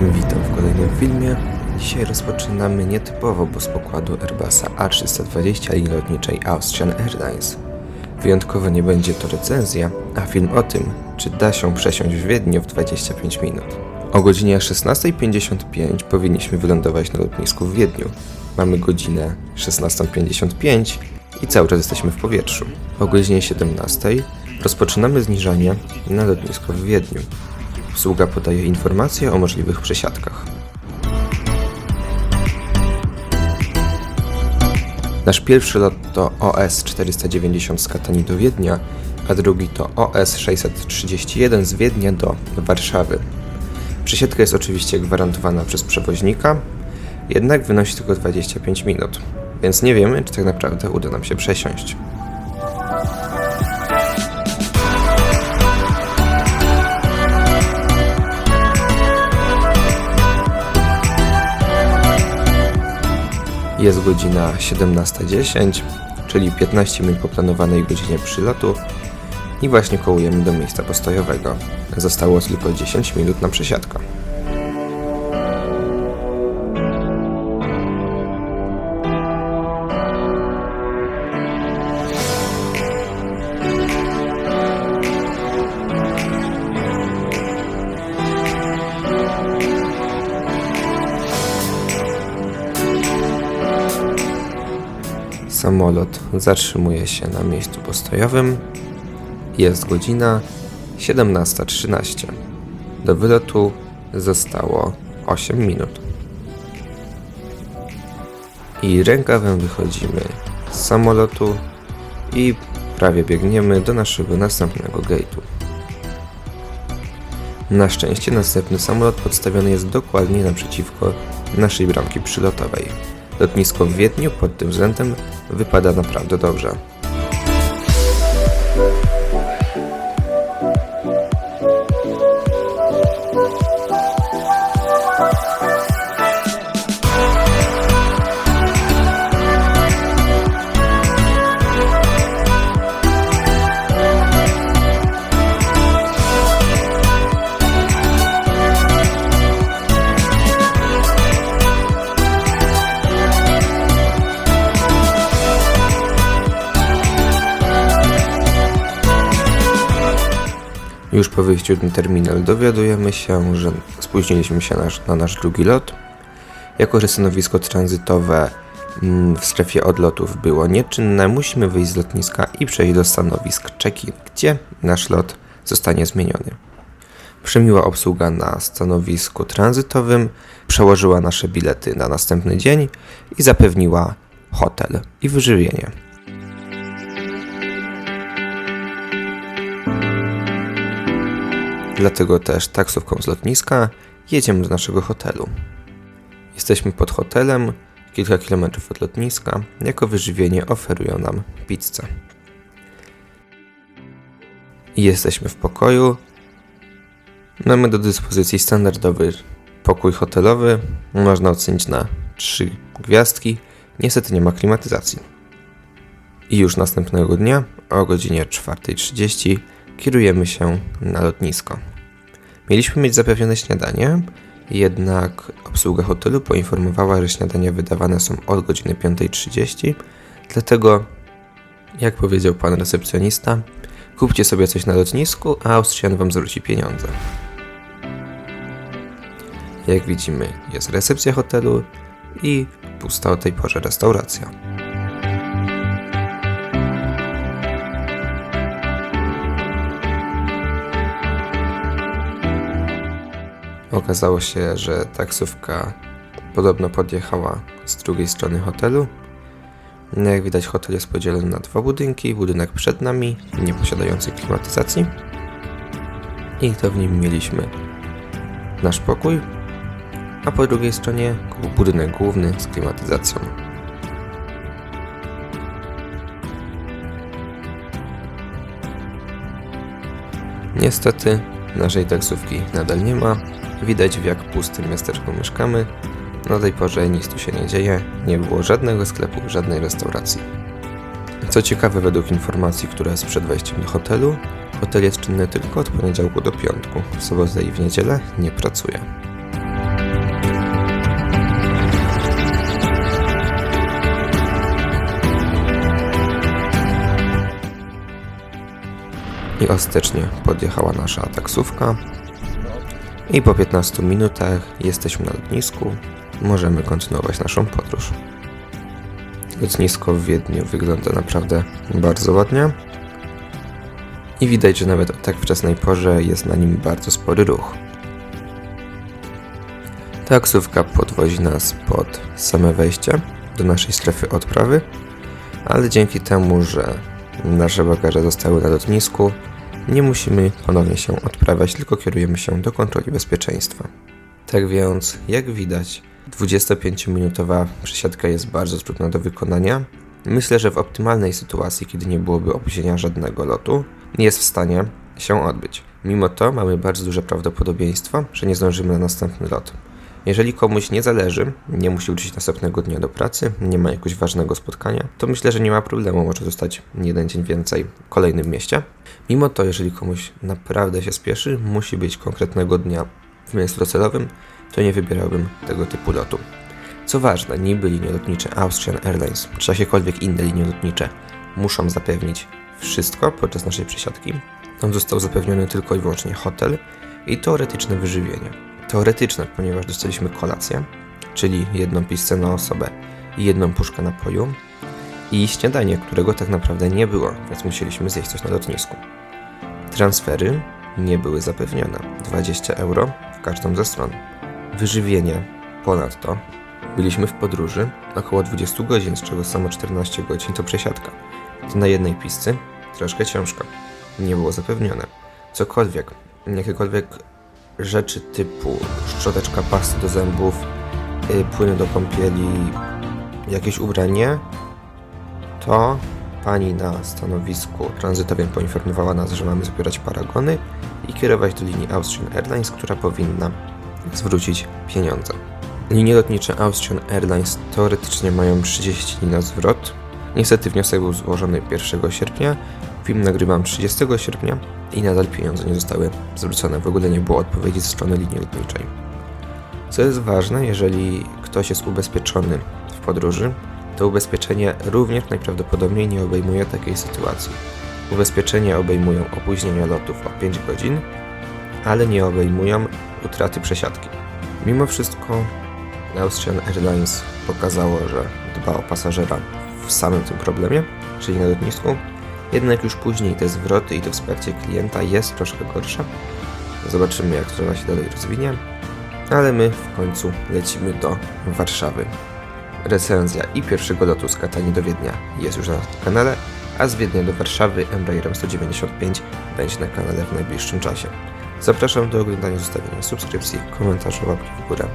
Witam w kolejnym filmie. Dzisiaj rozpoczynamy nietypowo, bo z pokładu Airbusa A320 linii lotniczej Austrian Airlines. Wyjątkowo nie będzie to recenzja, a film o tym, czy da się przesiąść w Wiedniu w 25 minut. O godzinie 16.55 powinniśmy wylądować na lotnisku w Wiedniu. Mamy godzinę 16.55 i cały czas jesteśmy w powietrzu. O godzinie 17.00 rozpoczynamy zniżanie na lotnisko w Wiedniu. Obsługa podaje informacje o możliwych przesiadkach. Nasz pierwszy lot to OS 490 z Katani do Wiednia, a drugi to OS 631 z Wiednia do Warszawy. Przesiadka jest oczywiście gwarantowana przez przewoźnika, jednak wynosi tylko 25 minut, więc nie wiemy, czy tak naprawdę uda nam się przesiąść. Jest godzina 17.10, czyli 15 minut po planowanej godzinie przylotu i właśnie kołujemy do miejsca postojowego. Zostało tylko 10 minut na przesiadkę. Samolot zatrzymuje się na miejscu postojowym. Jest godzina 17.13. Do wylotu zostało 8 minut. I rękawem wychodzimy z samolotu i prawie biegniemy do naszego następnego gate'u. Na szczęście następny samolot podstawiony jest dokładnie naprzeciwko naszej bramki przylotowej. Lotnisko w Wiedniu pod tym względem wypada naprawdę dobrze. Już po wyjściu na terminal dowiadujemy się, że spóźniliśmy się nasz, na nasz drugi lot. Jako, że stanowisko tranzytowe mm, w strefie odlotów było nieczynne, musimy wyjść z lotniska i przejść do stanowisk check-in, gdzie nasz lot zostanie zmieniony. Przemiła obsługa na stanowisku tranzytowym przełożyła nasze bilety na następny dzień i zapewniła hotel i wyżywienie. Dlatego też taksówką z lotniska jedziemy do naszego hotelu. Jesteśmy pod hotelem, kilka kilometrów od lotniska. Jako wyżywienie oferują nam pizzę. Jesteśmy w pokoju. Mamy do dyspozycji standardowy pokój hotelowy. Można ocenić na 3 gwiazdki. Niestety nie ma klimatyzacji. I już następnego dnia o godzinie 4.30 kierujemy się na lotnisko. Mieliśmy mieć zapewnione śniadanie, jednak obsługa hotelu poinformowała, że śniadania wydawane są od godziny 5.30, dlatego, jak powiedział pan recepcjonista, kupcie sobie coś na lotnisku, a Austrian wam zwróci pieniądze. Jak widzimy, jest recepcja hotelu i pusta o tej porze restauracja. Okazało się, że taksówka podobno podjechała z drugiej strony hotelu. No Jak widać, hotel jest podzielony na dwa budynki. Budynek przed nami, nie posiadający klimatyzacji. I to w nim mieliśmy nasz pokój, a po drugiej stronie budynek główny z klimatyzacją. Niestety naszej taksówki nadal nie ma. Widać w jak pustym miasteczku mieszkamy. Na tej porze nic tu się nie dzieje, nie było żadnego sklepu, żadnej restauracji. Co ciekawe, według informacji, która jest przed wejściem do hotelu, hotel jest czynny tylko od poniedziałku do piątku, w sobotę i w niedzielę nie pracuje. I ostatecznie podjechała nasza taksówka. I po 15 minutach jesteśmy na lotnisku. Możemy kontynuować naszą podróż. Lotnisko w Wiedniu wygląda naprawdę bardzo ładnie. I widać, że nawet o tak wczesnej porze jest na nim bardzo spory ruch. Taksówka podwozi nas pod same wejście do naszej strefy odprawy, ale dzięki temu, że nasze bagaże zostały na lotnisku, nie musimy ponownie się odprawiać, tylko kierujemy się do kontroli bezpieczeństwa. Tak więc, jak widać, 25-minutowa przesiadka jest bardzo trudna do wykonania. Myślę, że w optymalnej sytuacji, kiedy nie byłoby opóźnienia żadnego lotu, jest w stanie się odbyć. Mimo to mamy bardzo duże prawdopodobieństwo, że nie zdążymy na następny lot. Jeżeli komuś nie zależy, nie musi uczyć następnego dnia do pracy, nie ma jakiegoś ważnego spotkania, to myślę, że nie ma problemu, może zostać jeden dzień więcej w kolejnym mieście. Mimo to, jeżeli komuś naprawdę się spieszy, musi być konkretnego dnia w miejscu docelowym, to nie wybierałbym tego typu lotu. Co ważne, niby linie lotnicze Austrian Airlines, czy jakiekolwiek inne linie lotnicze muszą zapewnić wszystko podczas naszej przesiadki. Nam został zapewniony tylko i wyłącznie hotel i teoretyczne wyżywienie. Teoretyczne, ponieważ dostaliśmy kolację, czyli jedną pizzę na osobę i jedną puszkę napoju i śniadanie, którego tak naprawdę nie było, więc musieliśmy zjeść coś na lotnisku. Transfery nie były zapewnione. 20 euro w każdą ze stron. Wyżywienie ponadto. Byliśmy w podróży około 20 godzin, z czego samo 14 godzin to przesiadka. To na jednej pizzy troszkę ciężko. Nie było zapewnione. Cokolwiek, jakiekolwiek rzeczy typu szczoteczka pasty do zębów, y, płyny do kąpieli, jakieś ubranie, to pani na stanowisku tranzytowym poinformowała nas, że mamy zbierać paragony i kierować do linii Austrian Airlines, która powinna zwrócić pieniądze. Linie lotnicze Austrian Airlines teoretycznie mają 30 dni na zwrot. Niestety wniosek był złożony 1 sierpnia, film nagrywam 30 sierpnia i nadal pieniądze nie zostały zwrócone. W ogóle nie było odpowiedzi ze strony linii lotniczej. Co jest ważne, jeżeli ktoś jest ubezpieczony w podróży, to ubezpieczenie również najprawdopodobniej nie obejmuje takiej sytuacji. Ubezpieczenia obejmują opóźnienia lotów o 5 godzin, ale nie obejmują utraty przesiadki. Mimo wszystko Austrian Airlines pokazało, że dba o pasażera w samym tym problemie, czyli na lotnisku, jednak już później te zwroty i to wsparcie klienta jest troszkę gorsze. Zobaczymy jak sprawa się dalej rozwinie, ale my w końcu lecimy do Warszawy. Recenzja i pierwszego lotu z Katani do Wiednia jest już na kanale, a z Wiednia do Warszawy Embraerem 195 będzie na kanale w najbliższym czasie. Zapraszam do oglądania, zostawienia subskrypcji, komentarza, łapki w górę.